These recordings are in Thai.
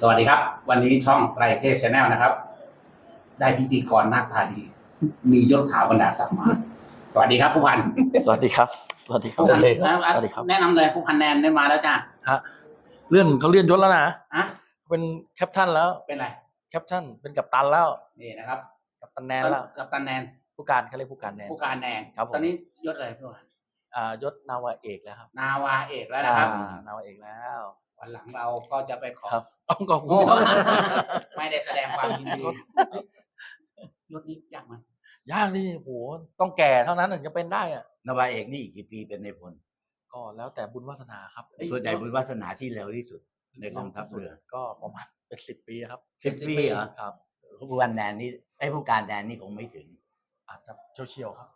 สวัสดีครับ วันนี้ช่องไตรเทพชาแนลนะครับ ได้พิธีกรหน้าตาดี มียศถาบรรดาศักดิ์มา สวัสดีครับผู้พันสวัสดีครับ สวัสดีครับผู้พันสนะวัสดีครับ แนะนำเลยผู้พันแนนได้มาแล้วจ้าฮะเลื่อนเขาเลื่อนยศแล้วนะอะเป็นแคปชั่นแล้ว เป็นไรแคปชั่นเป็นกัปตันแล้วนี่นะครับ กัปตันแนนแล้วกับตันแนนผู้การเขาเรียกผู้การแนนผู้การแนนครับผมตอนนี้ยศอะไรผู้พัน อ่ายศนาวาเอกแล้วครับนาวาเอกแล้วนะครับ อ่านาวาเอกแล้ว วันหลังเราก็จะไปขอครับ ต้องขอบคุโอ้ณไม่ได้แสดงความยินดีเฮ้ยยศนี้ยากไหมยากนี่โหต้องแก่เท่านั้นถึงจะเป็นได้อะนาวาเอกนี่อีกกี่ปีเป็นในพลก็แล้วแต่บุญวาสนาครับเอ้ย ส่วนใหญ่บุญวาสนาที่เร็วที่สุด ในกองทัพเรือ ก็ประมาณเป็นสิบปีครับสิบปีเหรอครับผู้การแดนนี่ไอ้ผู้การแดนนี่คงไม่ถึงอาจจะเฉียวๆครับ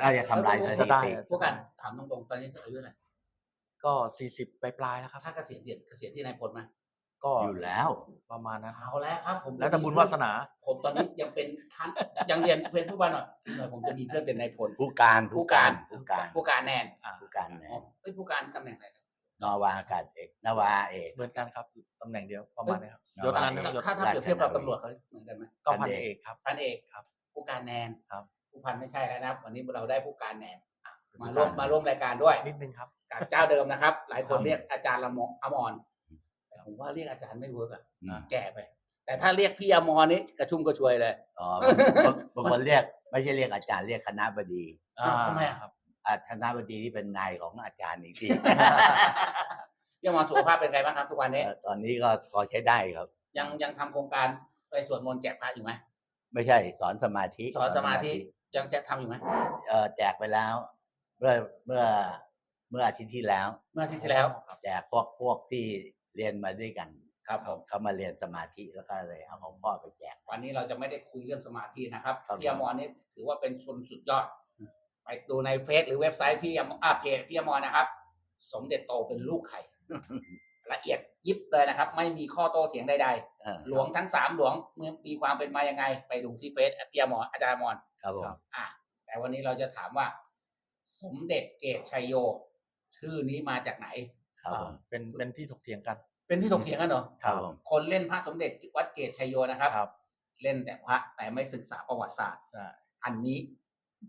ถ้าจะทำลายสจะถิได้ติอะผู้การถามตรงๆตอนนี้อายุเท่าไหร่ก็สี่สิบปลายๆแล้วครับ ถ้าเกษียณเดือนเกษียณที่นายพลไหมก็อยู่แล้ว ประมาณนั้นครับเอาแล้วครับ ผมแล้วแต่บุญวาสนา ผมตอนนี้ยังเป็นท่านยังเรียนเป็นผู้บันหน่อยอีกหน่อยผมจะมีเพื่อนเป็นนายพล ผู้การผู้การ ผู้การผู้การแนนผู้การแดอ๋อนเอ้ยผู้การตำแหน่งไหนนะนาวาอากาศเอกนาวาเอก เหมือนกันครับตำแหน่งเดียวประมาณนี้ครับเอ้ยยศนั้นถ้านะยศถ้าถ้าเปรียบเทียบกับตำรวจเขาเหมือนกันไหมก็พันเอกครับ พันเอกครับ ผู้การแนนครับ ผู้พันไม่ใช่แล้วนะครับ วันนี้เราได้ผู้การแนนอะมาร่วมมาร่วมรายการด้วยนิดนึงครับ กับเจ้าเดิมนะครับ หลายคนครับเรียกอาจารย์ละมออมรแต่ผมว่าเรียกอาจารย์ไม่เวิร์กอะนะแก่ไป แต่ถ้าเรียกพี่อมรนี่กระชุ่มกระชวยเลยอ๋อบางบางคนเรียกไม่ใช่เรียกอาจารย์เรียกคณะบดีอ้าวทำไมอะครับอ่าคณะบดีที่เป็นนายของอาจารย์อีกทีพี่อมรสุขภาพเป็นไงบ้างครับทุกวันนี้เอ่อตอนนี้ก็พอใช้ได้ครับ ยังยังทำโครงการไปสวดมนต์แจกพระอยู่ไหมไม่ใช่ สอนสมาธิ สอนสมาธิ ยังจะทำอยู่ไหมเออแจกไปแล้ว เมื่อเมื่อเมื่ออาทิตย์ที่แล้ว เมื่ออาที่ที่แล้ว แจกพวกพวกที่เรียนมาด้วยกันครับผมเขามาเรียนสมาธิแล้วก็เลยเอาของพ่อไปแจก วันนี้เราจะไม่ได้คุยเรื่องสมาธินะครับครับ พี่อมรนี่ถือว่าเป็นคนสุดยอด ไปดูในเฟซหรือเว็บไซต์พี่อมอ่าเพจพี่อมรนะครับ สมเด็จโตเป็นลูกไข่ ละเอียดยิบเลยนะครับ ไม่มีข้อโต้เถียงใดเออๆหลวงทั้งสามหลวงมีความเป็นมายังไง ไปดูที่เฟซพี่อมรอาจารย์อมร ครับผมอะแต่วันนี้เราจะถามว่า สมเด็จเกตชัยโย ชื่อนี้มาจากไหน ครับผมเป็นเป็นที่ถกเถียงกัน เป็นที่ถกเถียงกันเหรอครับผมคนเล่นพระสมเด็จวัดเกตชัยโยนะครับครับเล่นแต่พระแต่ไม่ศึกษาประวัติศาสตร์ใช่อันนี้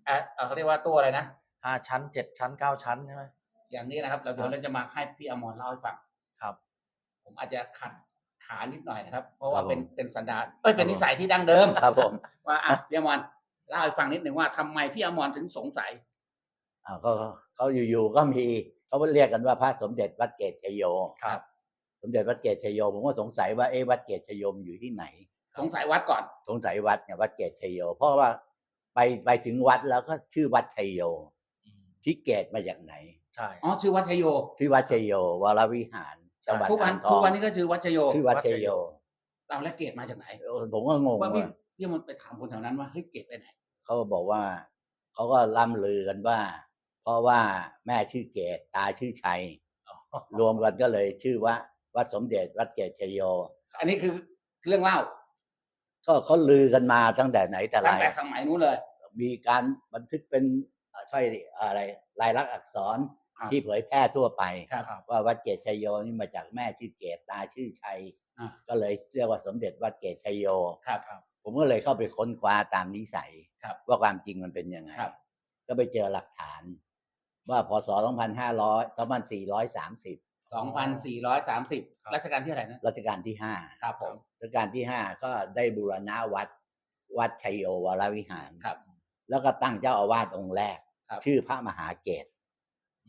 เอ่อเอ่อเขาเรียกว่าตัวอะไรนะห้าชั้นเจ็ดชั้นเก้าชั้นใช่ไหมอย่างนี้นะครับ เราเดี๋ยวเราจะมาให้พี่อมรเล่าให้ฟังครับ ผมอาจจะขัดขานิดหน่อยนะครับ เพราะว่าครับผมเป็นเป็นสันดานเอ้ยเป็นนิสัยที่ดั้งเดิมครับผมว่าอะพี่อมร เล่าให้ฟังนิดหนึ่งว่าทำไมพี่อมรถึงสงสัยอ่าก็เขาอยู่ๆก็มีเขาเรียกกันว่าพระสมเด็จวัดเกตชยโยครับ สมเด็จวัดเกตชยโยผมก็สงสัยว่าเอ๊ะวัดเกตชยโยมอยู่ที่ไหน สงสัยวัดก่อน สงสัยวัดเนี่ยวัดเกตชยโย เพราะว่าไปไปถึงวัดแล้วก็ชื่อวัดชัยโยอืมที่เกตมาจากไหนใช่อ๋อชื่อวัดชยโยที่วัดชัยโยวรวิหารจังหวัดทุกวัอ่านงททุอกงวันนี้ก็ชื่อวัดชยโยชื่อวัดชัยโยเราและเกตมาจากไหนเออผมก็งงว่าพี่ว่าพี่มันไปถามคนแถวนั้นว่าเฮ้ยเกตไปไหน เขาก็บอกว่าเขาก็ล่ำลือกันว่า เพราะว่าแม่ชื่อเกตตาชื่อชัย รวมกันก็เลยชื่อว่า วัดสมเด็จวัดเกตชยโย อันนี้คือเรื่องเล่า ก็เขาลือกันมาตั้งแต่ไหนแต่ไรตั้งแต่สมัยนู้นเลย มีการบันทึกเป็นเอ่อถ้อยอะไรลายลักษณ์อักษรครับที่เผยแพร่ทั่วไปครับว่าวัดเกตชยโยนี่มาจากแม่ชื่อเกตตาชื่อชัยอ่าก็เลยเรียกว่าสมเด็จวัดเกตชยโยครับ ผมก็เลยเข้าไปค้นคว้าตามนิสัยครับ ว่าความจริงมันเป็นยังไงครับ ก็ไปเจอหลักฐาน ว่าพศ 2500 2430 สองพันสี่ร้อยสามสิบรัชกาลที่อะไหรนะรัชกาลที่ครับผม5รัชกาลที่ 5 ก็ได้บูรณะวัด วัดชัยโยวรวิหาร ครับแล้วก็ตั้งเจ้าอาวาสองค์แรก ครับ ชื่อพระมหาเกต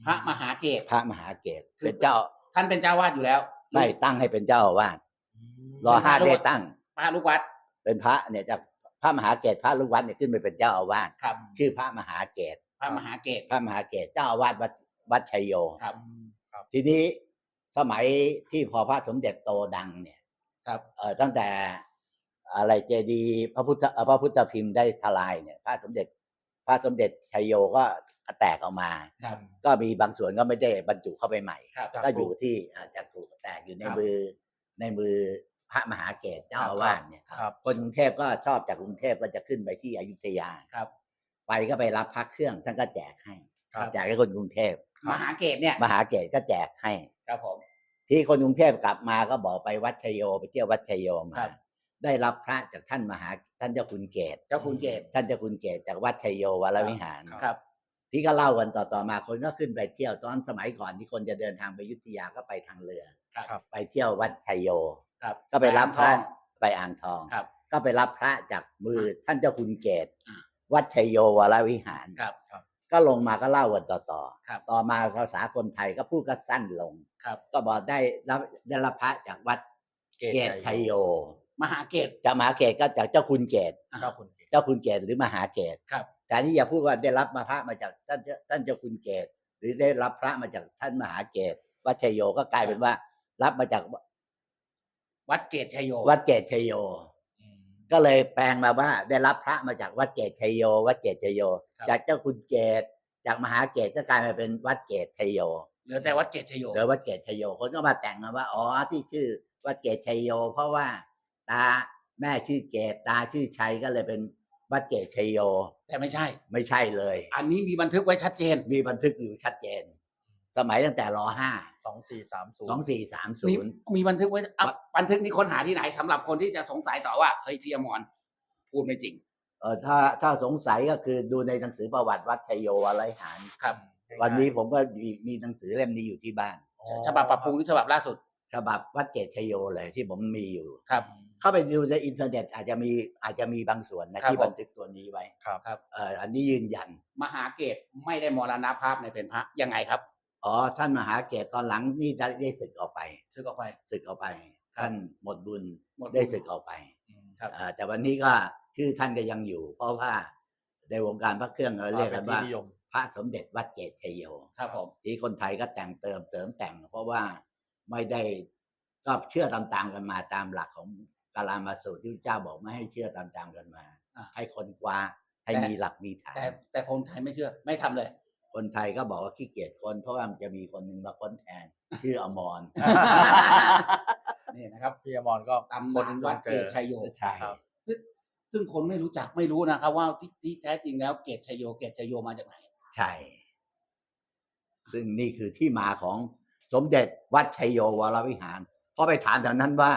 พระมหาเกตพระมหาเกตเป็นเจ้าท่านเป็นเจ้าวาดอยู่แล้วได้ตั้งให้เป็นเจ้าอาวาสอืมรอห้าเป็นพระได้ลูกวัดตั้งพระลูกวัด เป็นพระเนี่ยจากพระมหาเกตพระลูกวัดเนี่ยขึ้นไปเป็นเจ้าอาวาสครับ ชื่อพระมหาเกตพระมหาเกตพระมหาเกตเจ้าอาวาสวัดวัดชัยโยครับครับ ทีนี้สมัยที่พอพระสมเด็จโตดังเนี่ย ครับเอ่อตั้งแต่อะไรเจดีย์พระพุทธเอ่อพระพุทธพิมพ์ได้ทลายเนี่ย พระสมเด็จ พระสมเด็จชัยโยก็แตกออกมา ครับ ก็มีบางส่วนก็ไม่ได้บรรจุเข้าไปใหม่ ครับครับก็อยู่ที่อาจจะถูกแตกอยู่ในครับมือในมือ พระมหาเกตเจ้าครับอาวาสเนี่ยครับ คนกรุงเทพก็ชอบจากกรุงเทพก็จะขึ้นไปที่อยุธยาครับ ไปก็ไปรับพระเครื่องท่านก็แจกให้ครับ แจกให้คนกรุงเทพมหาเกตเนี่ยมหาเกตก็แจกให้ ครับผม ที่คนกรุงเทพกลับมาก็บอกไปวัดชัยโยไปเที่ยววัดชัยโยคมารับ ได้รับพระจากท่านมหาท่านเจ้าคุณเกศเจ้าคุณเกศท่านเจ้าคุณเกศจากวัดชัยโยวรวิหาร ครับ ที่ก็เล่ากันต่อๆมาคนก็ขึ้นไปเที่ยวตอนสมัยก่อนที่คนจะเดินทางไปอยุธยาก็ไปทางเรือ ครับ ไปเที่ยววัดชัยโย ครับก็ไปรับพระอ่างทองไปอ่างทอง ครับ ก็ไปรับพระจากมือท่านเจ้าคุณเกศอ่า วัดชัยโยวรวิหาร ครับก็ลงมาก็เล่ากันต่อครับๆต่อมาภาษาคนไทยก็พูดก็สั้นลง ครับ ก็บอกได้รับได้รับพระจากวัดเกศชัยโยมหาเกศจากมหาเกศก็จากเจ้าคุณเกศอ่าเจ้าคุณเกศ เจ้าคุณเกศหรือมหาเกศครับ แต่ที่อย่าพูดว่าได้รับมาพระมาจากท่านเจ้าท่านเจ้าคุณเกศหรือได้รับพระมาจากท่านมหาเกศวัดชัยโยก็กลายเป็นว่า รับมาจาก วัดเกศชัยโยวัดเกศชัยโยอืมก็เลยแปลงมาว่า ได้รับพระมาจากวัดเกศชัยโย วัดเกศชัยโยครับจากเจ้าคุณเกศจากมหาเกศก็กลายมาเป็นวัดเกศชัยโยเหลือแต่วัดเกศชัยโยหรือวัดเกศชัยโยคนก็มาแต่งมาว่าอ๋อที่ชื่อวัดเกศชัยโย เพราะว่าตาแม่ชื่อเกศตาชื่อชัยก็เลยเป็นวัดเกศชัยโย แต่ไม่ใช่ ไม่ใช่เลย อันนี้มีบันทึกไว้ชัดเจน มีบันทึกอยู่ชัดเจน สมัยตั้งแต่รห้าสองสี่สามศูนสองย์สี่สามศูมีนย์ มีบันทึกไว้อะวัดบันทึกนี้ค้นหาที่ไหนสำหรับคนที่จะสงสัยต่อว่าเฮ้ยพี่อมรพูดไม่จริง เออถ้าถ้าสงสัยก็คือดูในหนังสือประวัติวัดชัยโยวรหาร ครับ วันนี้ผมก็มีมีหนังสือเล่มนี้อยู่ที่บ้านอ๋อฉบับปรับปรุงหรือฉบับล่าสุดฉบับวัดเกตชัยโยเลยที่ผมมีอยู่ ครับ เข้าไปดูในอินเทอร์เน็ตอาจจะมีอาจจะมีบางส่วนนะครับที่ผม บันทึกตัวนี้ไว้ครับครับเอออันนี้ยืนยัน มหาเกศไม่ได้มรณภาพในเป็นพระยังไงครับ อ๋อท่านมหาเกตตอนหลังนี่ได้ได้ศึกออกไปซึ่งออกไปศึกออกไปครับท่านหมดบุญหมดบุญ ได้ศึกออกไปอืมครับเอ่อแต่วันนี้ก็ชื่อท่านก็ยังอยู่ เพราะว่าในวงการพระเครื่องเราเรียกกันว่าเป็นที่นิยมพระสมเด็จวัดเกตชัยโย ครับผม ที่คนไทยก็แต่งเติมเสริมแต่ง เพราะว่าไม่ได้ก็เชื่อตามๆกันมาตามหลักของกาลามาสูตรที่พระเจ้าบอกไม่ให้เชื่อตามๆกันมา อะให้คนกว้าให้มีหลักมีฐาแต่นแต่คนไทยไม่เชื่อ ไม่ทำเลย คนไทยก็บอกว่าขี้เกียจคนเพราะว่ามันจะมีคนหนึ่งมาค้นแทนชื่ออมร นี่นะครับพี่อมรก็ตำคนนานลวังดเจเกอศชัยโยใช่ครับ ซึ่งคนไม่รู้จักไม่รู้นะครับว่าที่ที่แท้จริงแล้วเกศชัยโยเกศชัยโยมาจากไหน ใช่ ซึ่งนี่คือที่มาของสมเด็จวัดชัยโยวรวิหารเพราะไปถามแถวนั้นว่า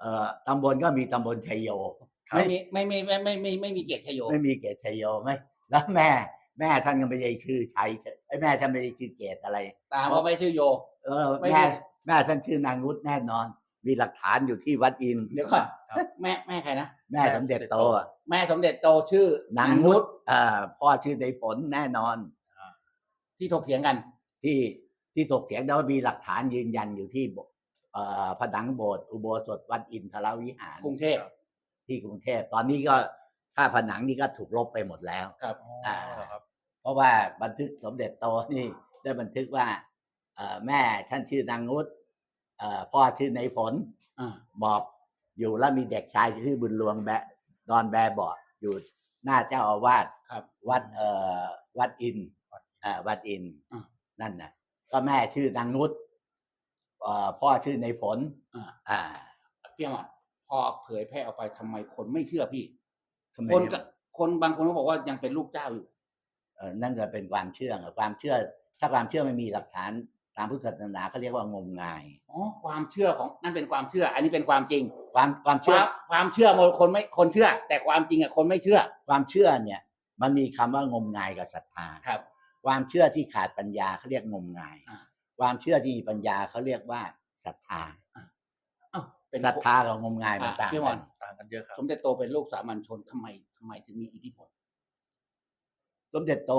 เอ่อตำบลก็มีตำบลชัยโยครับไม่มีไม่ไม่ไม่ไม่ไม่ไม่มีเกศชัยโย ไม่มีเกตชัยโยไหมแล้วแม่ แม่ท่านก็ไม่ได้ชื่อชัยไอ้ยแม่ท่านไม่ได้ชื่อเกตอะไร ตามว่าไม่ชื่อโย เออไม่แม่มีแม่ท่านชื่อนางนุชแน่นอน มีหลักฐานอยู่ที่วัดอินทร์เดี๋ยวก่อนครับ แม่แม่ใครนะ แม่สมเด็จโตอะแม่สมเด็จโตชื่อนางนุชเอ่อพ่อชื่อในผลแน่นอน ที่ถกเถียงกัน ที่ที่ถกเถียงแต่ว่ามีหลักฐานยืนยันอยู่ที่โบเอ่อผนังโบสถ์อุโบสถวัดอินทรวิหารกรุงเทพที่กรุงเทพตอนนี้ก็ ค่าผนังนี่ก็ถูกลบไปหมดแล้ว ครับอ๋อเหรอครับ เพราะว่าบันทึกสมเด็จโตนี่ได้บันทึกว่าเอ่อแม่ท่านชื่อนางนุชเอ่อพ่อชื่อในผลอ่า หมอบอยู่แล้วมีเด็กชายชื่อบุญรวงแบะดอนแบเบาะอยู่หน้าเจ้าอาวาสครับ วัดเอ่อวัดอินทร์อ่าวัดอินทร์อ่านั่นนะก็แม่ชื่อนางนุชเอ่อพ่อชื่อในผลอ่า อ่าพี่อมรพอเผยแพร่ออกไปทำไมคนไม่เชื่อพี่ ทำไมคนก็คนบางคนก็บอกว่ายังเป็นลูกเจ้าอยู่ เอ่อนั่นจะเป็นความเชื่อไงความเชื่อ ถ้าความเชื่อไม่มีหลักฐานตามพุทธศาสนาเขาเรียกว่างมงาย อ๋อความเชื่อของนั่นเป็นความเชื่อ อันนี้เป็นความจริง ความความคเชื่อ วามความเชื่อคนไม่คนเชื่อ แต่ความจริงอะคนไม่เชื่อความเชื่อเนี่ย มันมีคำว่างมงายกับศรัทธา ครับ ความเชื่อที่ขาดปัญญาเขาเรียกงมงาย อ่า ความเชื่อที่มีปัญญาเขาเรียกว่าศรัทธาอ้าวเป็นศรัทธากับงมงายมันอะต่างพี่มกัอนนต่างกันเยอะครับ สมเด็จโตเป็นลูกสามัญชนทำไมทำไมถึงมีอิทธิพล สมเด็จโต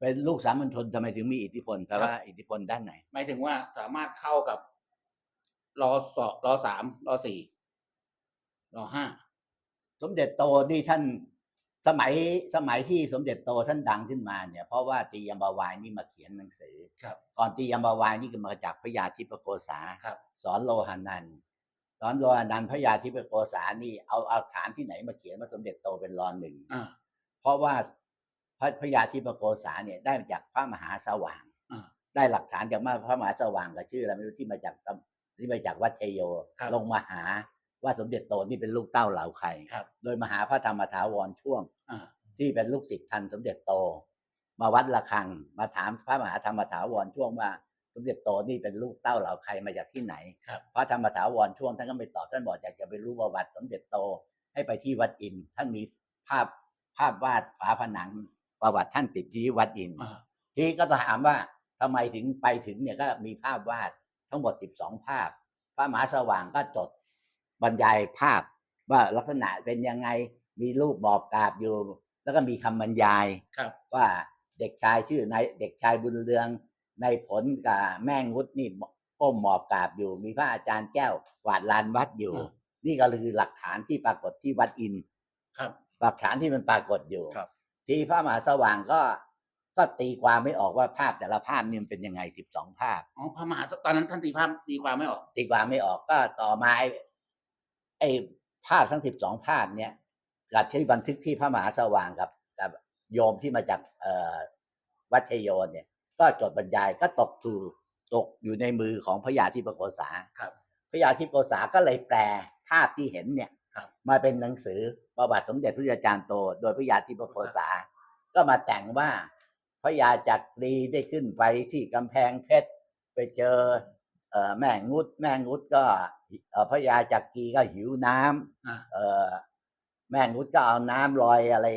เป็นลูกสามัญชนทำไมถึงมีอิทธิพลแปลว่าอิทธิพลด้านไหน หมายถึงว่าสามารถเข้ากับรอสองรอสามรอสี่รอห้าสมเด็จโตนี่ท่านสมัยสมัยที่สมเด็จโตท่านดังขึ้นมาเนี่ย เพราะว่าตียมบาวายนี่มาเขียนหนังสือ ครับ ก่อนตียมบาวายนี่ก็มาจากพระยาธิปโกษาครับสอนโลหานันท์ สอนโลหานันท์พระยาธิปโกษานี่เอาเอาฐานที่ไหนมาเขียนว่าสมเด็จโตเป็นรอหนึ่งอ่า เพราะว่าพระพระยาธิปโกษาเนี่ยได้มาจากพระมหาสว่างอ่า ได้หลักฐานจากมาพระมหาสว่างกับชื่ออะไรไม่รู้ที่มาจากตำที่มาจากวัดชัยโย ครับ ลงมาหาว่าสมเด็จโตนี่เป็นลูกเต้าเหล่าใคร ครับโดยมหาพระธรรมถาวรช่วง อ่า ที่เป็นลูกศิษย์ทันสมเด็จโต มาวัดระฆังมาถามพระมหาธรรมถาวรช่วงว่าส มเด็จโตนี่เป็นลูกเต้าเหล่าใครมาจากที่ไหนครับพระธรรมถาวรช่วงท่านก็ไม่ตอบท่านบอกอยากจะไปรู้ประวัติสมเด็จโตให้ไปที่วัดอินทร์ท่านมีภาพภาพวาดฝาผนังประวัติท่านติดที่วัดอินทร์อ่าทีนี้ก็ถามว่าทำไมถึงไปถึงเนี่ยก็มีภาพวาดทั้งหมด 12 ภาพ พระมหาสว่างก็จดบรรยายภาพว่าลักษณะเป็นยังไงมีรูปบอบกราบอยู่ แล้วก็มีคำบรรยายครับว่าเด็กชายชื่อนายเด็กชายบุญเรือง ในผลกับแม่งุดนี่ก้มหมอบกราบอยู่ มีพระอาจารย์แก้วกวาดลานวัดอยู่อืมนี่ก็คือหลักฐานที่ปรากฏที่วัดอินทร์ครับหลักฐานที่มันปรากฏอยู่ครับ ที่พระมหาสว่างก็ก็ตีความไม่ออกว่าภาพแต่ละภาพนี่มันเป็นยังไงสิบสองภาพอ๋อพระมหาสตอนนั้นท่านตีภาพตีความไม่ออก ตีความไม่ออกก็ต่อมาไอ้ไอ้ภาพทั้งสิบสองภาพเนี่ยกับที่บันทึกที่พระมหาสว่างกับกับโยมที่มาจากเอ่อวัดชยโยเนี่ย ก็จดบรรยายก็ตกสู่ตกอยู่ในมือของพระยาธิปโกษาครับพระยาธิปโกษาก็เลยแปลภาพที่เห็นเนี่ยครับมาเป็นหนังสือประวัติสมเด็จพระอาจารย์โต โดยพระยาธิปโกษา ก็มาแต่งว่าพระยาจักรีได้ขึ้นไปที่กำแพงเพชรไปเจอเอ่อแม่งุด แม่งุดก็เอ่อพระยาจักรีก็หิวน้ำอ่าเอ่อแม่งุดก็เอาน้ำลอยอะไร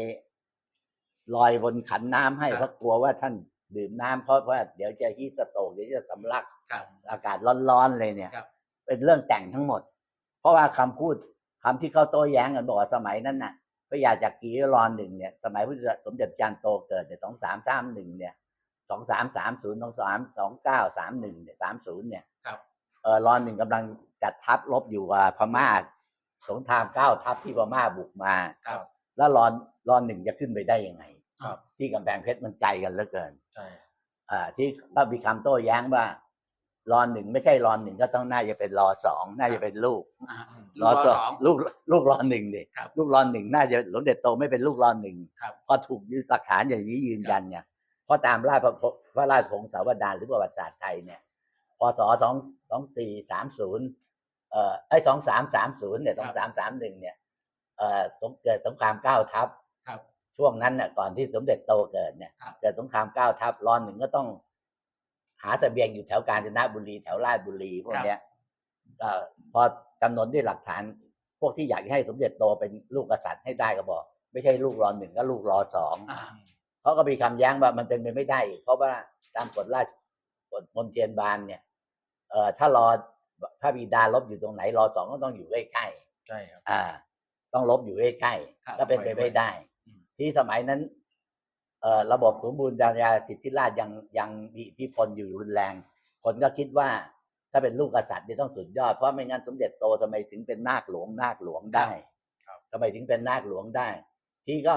ลอยบนขันน้ำให้เพราะกลัวว่าท่าน ดื่มน้ำเพราะว่าเดี๋ยวจะฮีสโตรกเดี๋ยวจะสำลักครับ อากาศร้อนๆเลยเนี่ย ครับ เป็นเรื่องแต่งทั้งหมด เพราะว่าคำพูดคำที่เขาโต้แย้งกันบอกว่าสมัยนั้นน่ะพระยาจักรีรอนหนึ่งเนี่ย สมัยพระสมเด็จจารย์โตเกิดเนี่ยสองสามสามหนึ่งเนี่ยสองสามสามศูนย์สองสามสองเก้าสามหนึ่งเนี่ยสามศูนย์เนี่ยครับ เออรอนหนึ่งกำลังจัดทัพรบอยู่กับพม่าสงครามเก้าทัพที่พม่าบุกมา ครับ แล้วรอนรอนหนึ่งจะขึ้นไปได้ยังไง ครับ ที่กำแพงเพชรมันไกลกันเหลือเกิน ใช่ อ่า ที่ก็มีคำโต้แย้งว่ารอนหนึ่งไม่ใช่รอนหนึ่งก็ต้องน่าจะเป็นรอสองน่าจะเป็นลูกอ่าอืมรอสอง ลูกลูกรอนหนึ่งดิครับลูกรอนหนึ่งน่าจะสมเด็จโตไม่เป็นลูกรอนหนึ่งครับพอถูกยึดหลักฐานอย่างนี้ยืนยันเนี่ยเพราะตามราชพระพระราชพงศาวดารหรือประวัติศาสตร์ไทยเนี่ยพศสองสองสี่สามศูนย์เอ่อไอ้สองสามสามศูนย์เนี่ยสองสามสามหนึ่งเนี่ยเอ่อสงเกิดสงครามเก้าทัพครับ ช่วงนั้นเนี่ยก่อนที่สมเด็จโตเกิดเนี่ยครับเกิดสงครามเก้าทัพรอนหนึ่งก็ต้อง หาเสบียงอยู่แถวกาญจนบุรีแถวราชบุรีพวกเนี้ยก็พอกำหนดด้วยหลักฐาน พวกที่อยากให้สมเด็จโตเป็นลูกกษัตริย์ให้ได้ก็บอก ไม่ใช่ลูกรอนหนึ่งก็ลูกรอสองอ่าเขาก็มีคำแย้งว่ามันเป็นไปไม่ได้อีกเพราะว่าตามกฎราชกฎมนเทียนบานเนี่ยเอ่อถ้ารอพระบิดาลบอยู่ตรงไหนรอสองก็ต้องอยู่ใกล้ๆใช่ครับอ่า ต้องลบอยู่ใกล้ครับๆก็เป็นไปไม่ได้อืม ที่สมัยนั้นเอ่อระบบสมบูรณ์ญาญาสิทธิราชยังยังมีอิทธิพลอยู่รุนแรง คนก็คิดว่าถ้าเป็นลูกกษัตริย์เนี่ยต้องสุดยอด เพราะไม่งั้นสมเด็จโตทำไมถึงเป็นนาคหลวงนาคหลวงได้ครับทำไมถึงเป็นนาคหลวงได้ ที่ก็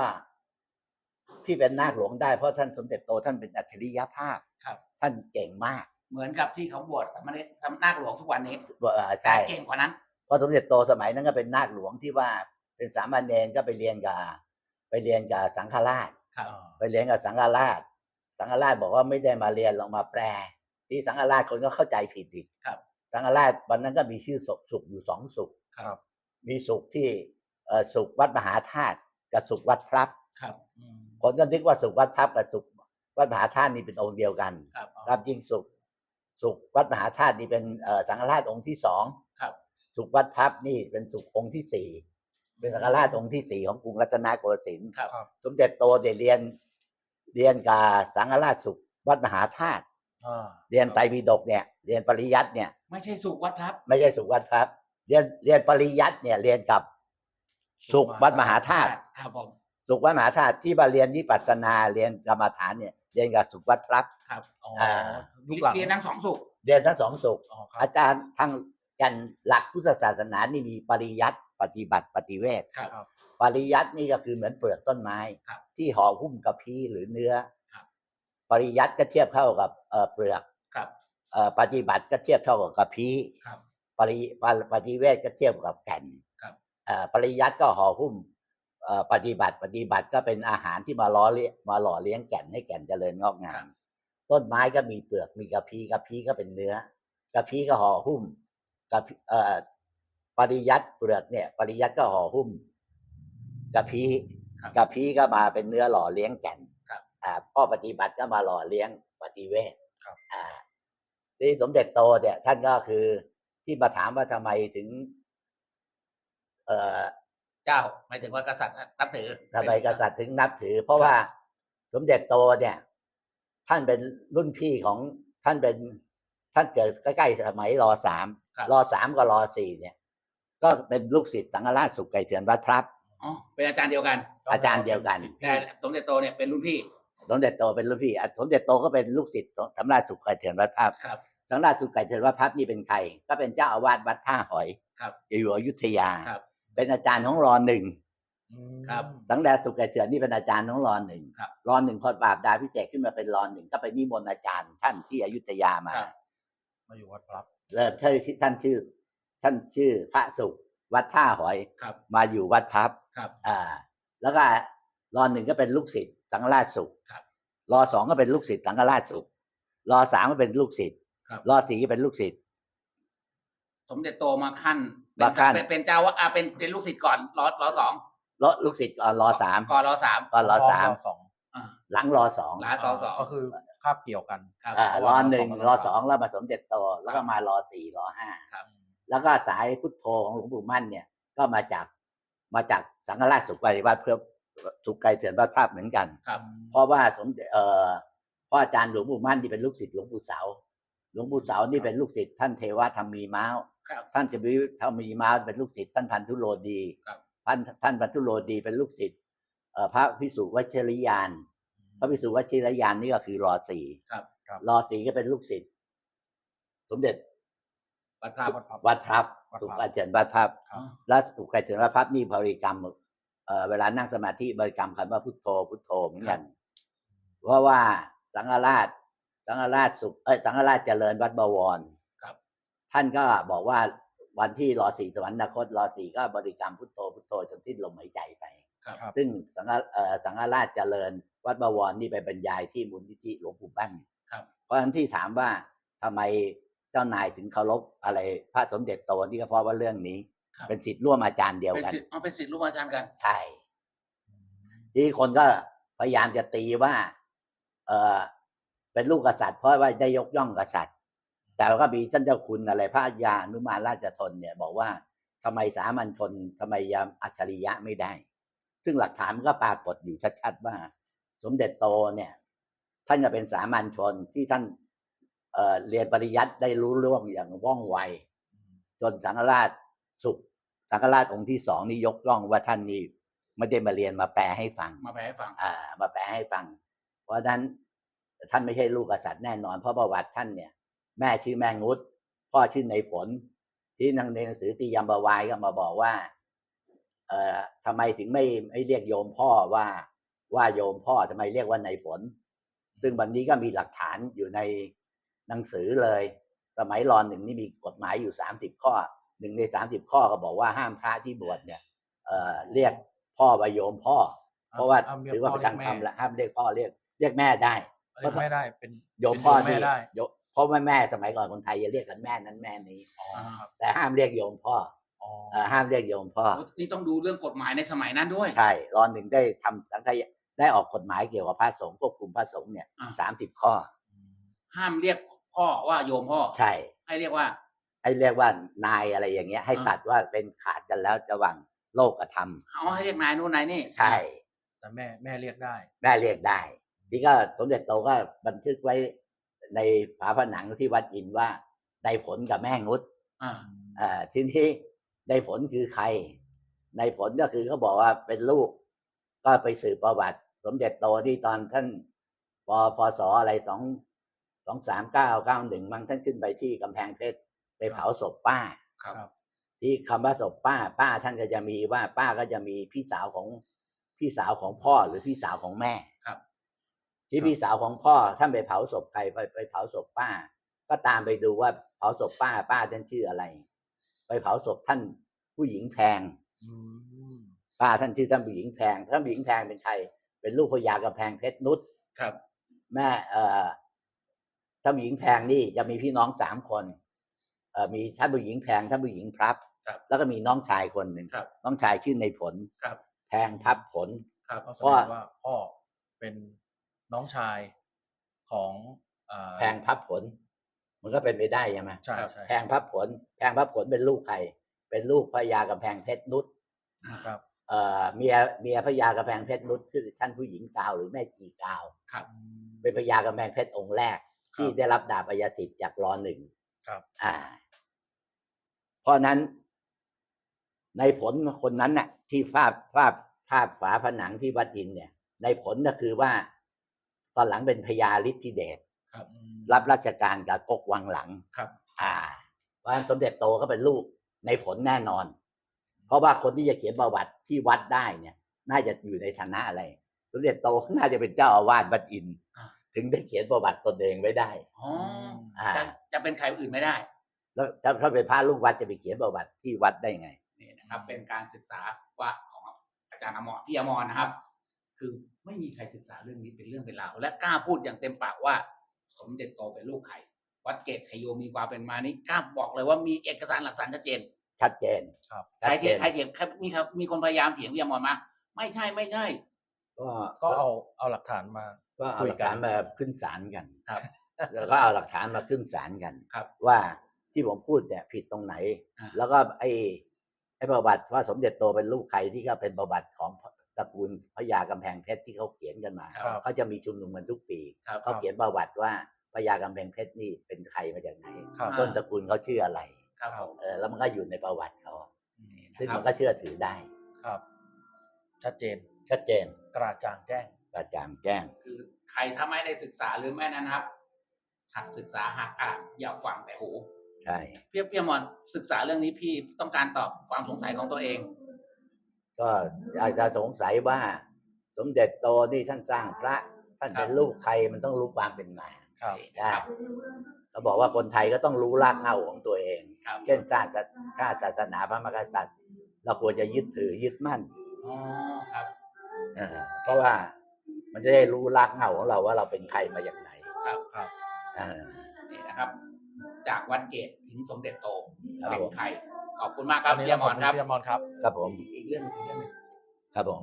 ที่เป็นนาคหลวงได้เพราะท่านสมเด็จโตท่านเป็นอัจฉริยภาพครับ ท่านเก่งมาก เหมือนกับที่เขาบวชสามเณรทำนาคหลวงทุกวันนี้เอ่อแต่ใช่เก่งกว่านั้นเพราะสมเด็จโตสมัยนั้นก็เป็นนาคหลวงที่ว่าเป็นสามเณรก็ไปเรียนกับไป เรียนกับสังฆราช ครับไปเรียนกับสังฆราช สังฆราชบอกว่าไม่ได้มาเรียนลองมาแปล ที่สังฆราชคนก็เข้าใจผิดอีกครับ สังฆราชวันนั้นก็มีชื่อสุขสุขอยู่สองสุข ครับมีสุขที่เอ่อสุขวัดมหาธาตุกับสุขวัดพลับ ครับอืมคนก็นึกว่าสุขวัดพลับกับสุขวัดมหาธาตุนี่เป็นองค์เดียวกันครับครับจริงสุข สุขวัดมหาธาตุนี่เป็นเอ่อสังฆราชองค์ที่สองครับ สุขวัดพับนี่เป็นสุของค์ที่สี่ เป็นสังฆราชองค์ที่สี่ของกรุงรัตนโกสินทร์ครับ สมเด็จโตได้เรียน เรียนกับสังฆราชสุขวัดมหาธาตุอ่าเรียนไตรปิฎกเนี่ย เรียนปริยัติเนี่ย ไม่ใช่สุขวัดพลับ ไม่ใช่สุขวัดพับ เรียนเรียนปริยัติเนี่ยเรียนกับสุขวัดมหาธาตุครับผม สุขวัดมหาธาตุที่มาเรียนวิปัสสนาเรียนกรรมฐานเนี่ยเรียนกับสุขวัดพลับ ครับอ๋ออ่าลูกหลังเรียนทั้งสองสุข เรียนทั้งสองสุข อ๋อครัอาบจารย์ทางกันหลักพุทธศาสนานี่มีปริยัติ ปฏิบัติปฏิเวทครับครับ ปริยัตินี่ก็คือเหมือนเปลือกต้นไม้ ครับที่ห่อหุ้มกับพีหรือเนื้อ ครับ ปริยัติก็เทียบเท่ากับเอ่อเปลือกครับ เอ่อปฏิบัติก็เทียบเท่ากับกระพีครับ ปริปริปฏิเวทก็เทียบกับแก่นครับ เอ่อปริยัติก็ห่อหุ้มเอ่อปฏิบัติปฏิบัติก็เป็นอาหารที่มาล้อเลี้ยงมาหล่อเลี้ยงแก่นให้แก่นเจริญงอกงาม ต้นไม้ก็มีเปลือกมีกระพีกระพีก็เป็นเนื้อกระพีก็ห่อหุ้มกระพีเอ่อ ปริยัติเปลือกเนี่ย ปริยัติก็ห่อหุ้มกระพีครับกระพีก็มาเป็นเนื้อหล่อเลี้ยงแก่นครับอ่าพ่อปฏิบัติก็มาหล่อเลี้ยงปฏิเวทครับ อ่าทีที่สมเด็จโตเนี่ย ท่านก็คือที่มาถามว่าทำไมถึง เอ่อ เจ้าหมายถึงว่ากษัตริย์นับถือทำไมกษัตริย์ถึงนับถือ เพราะว่าสมเด็จโตเนี่ย ท่านเป็นรุ่นพี่ของท่านเป็น ท่านเกิดใกล้ๆสมัยรอสามครับรอสามกับรอสี่เนี่ย ก็เป็นลูกศิษย์สังฆราชสุขไก่เถื่อนวัดพลับ อ๋อเป็นอาจารย์เดียวกันอาจารย์เดียวกัน แต่สมเด็จโตเนี่ยเป็นรุ่นพี่ สมเด็จโตเป็นรุ่นพี่อะสมเด็จโตก็เป็นลูกศิษย์สังฆราชสุขไก่เถื่อนวัดพลับครับ สังฆราชสุขไก่เถื่อนวัดพลับนี่เป็นใคร ก็เป็นเจ้าอาวาสวัดท่าหอยครับอยู่อยุธยา ครับ เป็นอาจารย์ของรอหนึ่งอืมครับ สังฆราชสุขไก่เถื่อนนี่เป็นอาจารย์ของรอหนึ่งครับรอหนึ่งพอปราบดาพิเศษขึ้นมาเป็นรอหนึ่งก็ไปนิมนต์อาจารย์ท่านที่อยุธยามาครับมาอยู่วัดพลับเริ่มที่ท่านชื่อ ท่านชื่อพระสุข วัดท่าหอย ครับมาอยู่วัดพับครับ อ่า แล้วก็รอหนึ่งก็เป็นลูกศิษย์สังฆราชสุขครับรอสองก็เป็นลูกศิษย์สังฆราชสุขรอสามก็เป็นลูกศิษย์ครับ รอสี่ก็เป็นลูกศิษย์ สมเด็จโตมาขั้นมาขั้น เป็นเป็นเจ้าว่าอ่าเป็นเป็นลูกศิษย์ก่อนรอรอสองรอลูกศิษย์ก่อนรอสามก่อนรอสามก่อนรอสามสองอ่าหลังรอสองหลาสอสองก็คือภาพเกี่ยวกัน ครับ อ่ารอหนึ่งรรออสสอองงแล้วมาสมเด็จโตแล้วก็มารอสี่รอห้า ครับ แล้วก็สายพุทโธของหลวงปู่มั่นเนี่ย ก็มาจากมาจากสังฆราชสุขไกรวัดเพื่อสุขไกรเถื่อนวัดภาพเหมือนกันครับ เพราะว่าสมเด็จเอ่อเพราะอาจารย์หลวงปู่มั่นที่เป็นลูกศิษย์หลวงปู่เสาหลวงปู่เสานี่เป็นลูกศิษย์ท่านเทวธรรมีม้าวครับท่านเทวธรรมีม้าวเป็นลูกศิษย์ท่านพันธุโรดีครับ ท่านท่านพันธุโรดีเป็นลูกศิษย์เอ่อพระพิสุวัชริยาน พระพิสุวัชิรยานนี่ก็คือรอสี่ครับครับ รอสี่ก็เป็นลูกศิษย์สมเด็จ วัดพระวัดพลับวัดพรับวัดพรับสุขอาเจริญวัดพรับอ๋อและสุขอาเจริญวัดพรับนี่บริกรรมเอ่อเวลานั่งสมาธิบริกรรมคำว่าพุทโธพุทโธเหมือนกัน เพราะว่าสังฆราช สังฆราชสุขเอ้ยสังฆราชเจริญวัดบวรครับ ท่านก็บอกว่าวันที่รอสี่สวรรคตรอสี่ก็บริกรรมพุทโธพุทโธจนสิ้นลมหายใจไปครับครับ ซึ่งสังฆเอ่อสังฆราชเจริญ วัดบวรนี่ไปบรรยายที่มูลนิธิหลวงปู่บ้านครับ เพราะฉะนั้นที่ถามว่าทำไม เจ้านายถึงเคารพอะไรพระสมเด็จโตนี่ก็เพราะว่าเรื่องนี้ ครับ เป็นสิทธิ์ร่วมอาจารย์เดียวเป็นกันศิษย์อ๋อเป็นศิษย์รูปอาจารย์กันใช่ ที่คนก็พยายามจะตีว่า เออเป็นลูกกษัตริย์เพราะว่าได้ยกย่องกษัตริย์ แต่ก็มีท่านเจ้าคุณอะไรพระยานุมานราชทนเนี่ย บอกว่าทำไมสามัญชนทำไมยามอัจฉริยะไม่ได้ ซึ่งหลักฐานมันก็ปรากฏอยู่ชัดๆว่า สมเด็จโตเนี่ย ท่านก็เป็นสามัญชนที่ท่าน เอ่อเรียนปริยัติได้รู้เรื่องอย่างว่องไว จนสังฆราชสุขสังฆราชองค์ที่สองนี่ยกย่องว่าท่านนี่ไม่ได้มาเรียนมาแปลให้ฟัง มาแปลให้ฟัง อ่า มาแปลให้ฟัง เพราะฉะนั้นท่านไม่ใช่ลูกกษัตริย์แน่นอน เพราะประวัติท่านเนี่ย แม่ชื่อแม่งุดพ่อชื่อในผล ที่นังในหนังสือตียามบวายก็มาบอกว่า เอ่อทำไมถึงไม่ไม่เรียกโยมพ่อว่าว่าโยมพ่อทำไมเรียกว่าในผล ซึ่งวันนี้ก็มีหลักฐานอยู่ใน หนังสือเลย สมัยรอนหนึ่งนี่มีกฎหมายอยู่สามสิบข้อหนึ่งในสามสิบข้อก็บอกว่าห้ามพระที่บวชเนี่ยเอ่อเรียกพ่อว่าโยมพ่อ เพราะว่าห้ามเรียกถือว่าพ่เป็อนการเรียกแม่ทำละห้ามเรียกพ่อเรียกเรียกแม่ได้เรียกไม่ได้เป็นโยมพ่อเป็นนี่แม่ได้โยเพราะว่าแม่สมัยก่อนคนไทยจะเรียกกันแม่นั้นแม่นี้อ๋อครับแต่ห้ามเรียกโยมพ่ออ๋อเอ่อห้ามเรียกโยมพ่อโอ้นี่ต้องดูเรื่องกฎหมายในสมัยนั้นด้วย ใช่ รอนหนึ่งได้ทำสังฆยได้ออกกฎหมายเกี่ยวกับพระสงฆ์ควบคุมพระสงฆ์เนี่ยอ่าสามสิบข้อ ห้ามเรียก พ่อว่าโยมพ่อใช่ให้เรียกว่า ให้เรียกว่านายอะไรอย่างเงี้ย ให้อ่าตัดว่าเป็นขาดกันแล้วระหว่างโลกกับธรรมเอาให้เรียกนายนู่นนายนี่ใช่แต่แม่แม่เรียกได้ได้เรียกได้นี่ก็สมเด็จโตก็บันทึกไว้ในฝาผนังที่วัดอินทร์ว่าได้ผลกับแม่งุดอ่าอ่าทีนี้ได้ผลคือใคร ในผลก็คือเขาบอกว่าเป็นลูก ก็ไปสืบประวัติ สมเด็จโตที่ตอนท่านปพศอะไรสอง สองสามเก้าเก้าหนึ่งมั้งท่านขึ้นไปที่กำแพงเพชรไปเผาศพป้าครับครับ ที่คำว่าศพป้า ป้าท่านก็จะมีว่าป้าก็จะมีพี่สาวของพี่สาวของพ่อหรือพี่สาวของแม่ครับ ที่พี่สาวของพ่อท่านไปเผาศพใครไปไปเผาศพป้า ก็ตามไปดูว่าเผาศพป้าป้าท่านชื่ออะไร ไปเผาศพท่านผู้หญิงแพงอืมป้าท่านชื่อท่านผู้หญิงแพงท่านผู้หญิงแพงเป็นใครเป็นลูกพญากำแพงเพชรนุชครับ แม่เอ่อ ท่านผู้หญิงแพงนี่จะมีพี่น้องสามคนเอ่อมีท่านผู้หญิงแพงท่านผู้หญิงพรับ ครับแล้วก็มีน้องชายคนหนึ่งครับ น้องชายชื่อในผล ครับแพงพับผล ครับก็แสเพราะดว่างว่าพ่อเป็นน้องชายของอ่าแพงพับผล มันก็เป็นไปได้ใช่ไหมใช่ใช่แพงพระผล แพงพระผลเป็นลูกใคร เป็นลูกพญากำแพงเพชรนุชครับ เอ่อเมียเมียพญากำแพงเพชรนุชคือท่านผู้หญิงกาวหรือแม่จีกาว ครับเป็นพญากำแพงเพชรองค์แรก ที่ได้รับดาบอัยสิทธิ์จากรอหนึ่งครับ อ่า เพราะนั้น ในผลคนนั้นน่ะ ที่ภาพภาพภาพฝาผนังที่วัดอินทร์เนี่ย ในผลก็คือว่า ตอนหลังเป็นพญาฤทธิเดชครับรับราชการกับกกวังหลังครับ อ่าเพราะฉะนั้นสมเด็จโตก็เป็นลูกในผลแน่นอน เพราะว่าคนที่จะเขียนประวัติที่วัดได้เนี่ย น่าจะอยู่ในฐานะอะไร สมเด็จโตน่าจะเป็นเจ้าอาวาสวัดอินทร์อ่า ถึงได้เขียนประวัติตนเองไว้ได้อ๋ออ่าจะจะเป็นใครอื่นไม่ได้ แล้วถ้าถ้าเป็นพระลูกวัดจะไปเขียนประวัติที่วัดได้ไงนี่นะครับ เป็นการศึกษาว่าของอาจารย์อมรพี่อมรนะครับ คือไม่มีใครศึกษาเรื่องนี้เป็นเรื่องเป็นราวและกล้าพูดอย่างเต็มปากว่า สมเด็จโตเป็นลูกใครวัดเกตไทยโยมีความเป็นมานี่กล้าบอกเลยว่ามีเอกสารหลักฐานชัดเจนชัดเจนครับใครชัดเจเถียงนใครเถียงใครมีครับมีคนพยายามเถียงพี่อมรมา ไม่ใช่ไม่ใช่ ก็ก็เอาเอาหลักฐานมา ก็เอาคุยหลักกันฐานมาขึ้นศาลกันครับ แล้วก็เอาหลักฐานมาขึ้นศาลกันครับว่าที่ผมพูดเนี่ยผิดตรงไหนอ่าแล้วก็ไอ้ไอ้ประวัติว่าสมเด็จโตเป็นลูกใครที่ก็เป็นประวัติของตระกูลพญากำแพงเพชรที่เขาเขียนกันมาครับเขาจะมีชุมนุมกันทุกปีครับเขาเขียนประวัติว่าพญากำแพงเพชรนี่เป็นใครมาจากไหนครับต้นตระกูลเขาชื่ออะไรครับผมเออแล้วมันก็อยู่ในประวัติเขานี่ซึ่งนะครัมับนก็เชื่อถือได้ครับ ชัดเจนชัดเจน กระจ่างแจ้ง กระจ่างแจ้ง คือใครถ้าไม่ได้ศึกษาหรือไม่นะครับหัดศึกษาหัดอ่านอย่าฟังแต่หูใช่พี่พี่อมรศึกษาเรื่องนี้พี่ต้องการตอบความสงสัยของตัวเอง ก็อาจจะสงสัยว่า สมเด็จโตนี่ท่านสร้างพระ ท่านเป็นลูกใครมันต้องรู้ความเป็นมาครับได้เขาบอกว่าคนไทยก็ต้องรู้รากเหง้าของตัวเองครับเช่นชาติชาติศาสนาพระมหากษัตริย์ เราควรจะยึดถือยึดมั่นอ๋อครับ เออเพราะว่ามันจะได้รู้รากเหง้าของเราว่าเราเป็นใครมาอย่างไหนครับครับเออนี่นะครับ จากวัดเกตถึงสมเด็จโตครับเป็นผม ใครขอบคุณมากครับวันนี้พี่อมรครับพี่อมรครับ ครับผม อีกเรื่องหนึงอีกเรื่องหนึง ครับผม